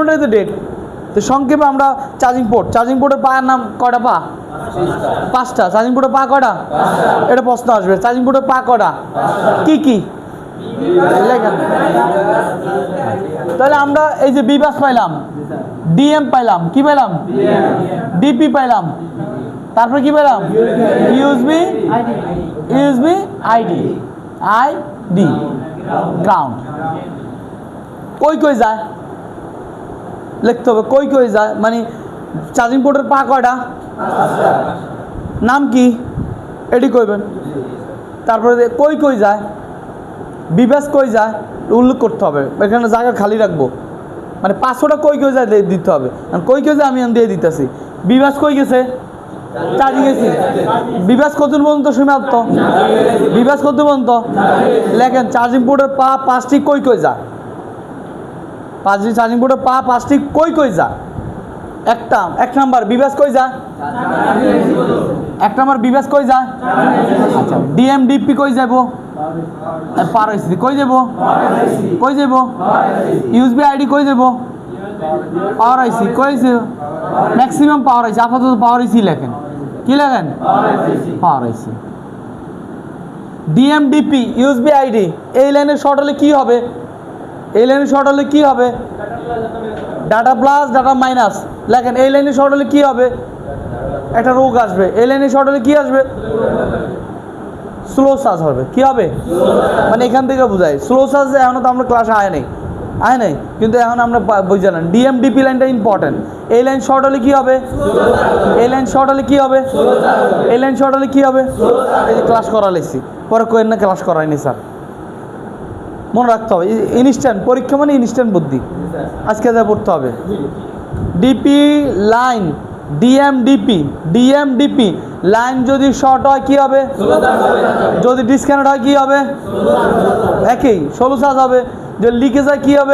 ওটাই তো ডেট তো সংক্ষেপে আমরা চার্জিং পোর্ট চার্জিং পোর্টের পায়ের নাম কয়টা পা? পাঁচটা। চার্জিং পোর্টের পা কয়টা? এটা প্রশ্ন আসবে। চার্জিং পোর্টের পা কয়টা? কি কি? তাহলে আমরা এই যে বিবাস পাইলাম ডিএম পাইলাম, কি পাইলাম? ডিপি পাইলাম। তারপরে কি পেলাম USB USB ID ID ground কই কই যায়? লিখতে হবে। কই কই যায় মানে চার্জিং পোর্টের পা কয়টা? নাম কি? এটি কইবেন। তারপরে কই কই যায়? বিবাস কই যায়? উল্লেখ করতে হবে। এখানে জায়গা খালি রাখব। মানে পাঁচশোটা কই কই যায় দিতে হবে। কই কই যায় আমি দিয়ে দিতেছি। বিবাস কই গেছে? চার্জিং গেছি বিবাস কত পর্যন্ত সীমাবদ্ধ? বিবাস কত পর্যন্ত? লেখেন, চার্জিং পোর্টের পা পাঁচটি কই কই যায়? পাঁচটি চার্জিং পোর্টের পা পাঁচটি কই কই যায় একটা, এক নাম্বার বিবাস কই যায় এক নাম্বার বিবাস কই যায় আচ্ছা ডিএমডিপি কই যাব? পার হয়েছি কই যাব? কই যাব? ইউএসবি আইডি কই যাব? পাওয়ার আইসি কই ম্যাক্সিমাম পাওয়ার আইসি আপাতত পাওয়ার আইসি লেখেন। কি লেখেন? পাওয়ার আইসি ডিএমডিপি ইউএসবি আইডি এই লাইনে শর্ট হলে কি হবে? এই লাইনে শর্ট হলে কি হবে? ডাটা প্লাস ডাটা মাইনাস লেখেন এই লাইনে শর্ট হলে কি হবে? একটা রোগ আসবে। এই লাইনে শর্ট হলে কি আসবে? স্লো চার্জ হবে। কি হবে? মানে এখান থেকে বোঝায়। স্লো চার্জ এখনও তো আমরা ক্লাসে আয় নাই। আয় নাই? কিন্তু এখন আমরা বুঝে নেন। ডিএমডিপি লাইনটা ইম্পর্টেন্ট এই লাইন শর্ট হলে কি হবে? এই লাইন শর্ট হলে কি হবে? এই লাইন শর্ট হলে কি হবে? এই যে ক্লাস করা লেছি পরে কোয়েন না ক্লাস করায়নি স্যার মনে রাখতে হবে। ইনস্ট্যান্ট পরীক্ষা মানে ইনস্ট্যান্ট বুদ্ধি। আজকে যা পড়তে হবে। DP line DMDP DMDP line যদি শর্ট হয় কী হবে? যদি ডিসকানেক্ট হয় কী হবে? একই ষোলো সাজ হবে। যদি লিকেজ হয় কী হবে?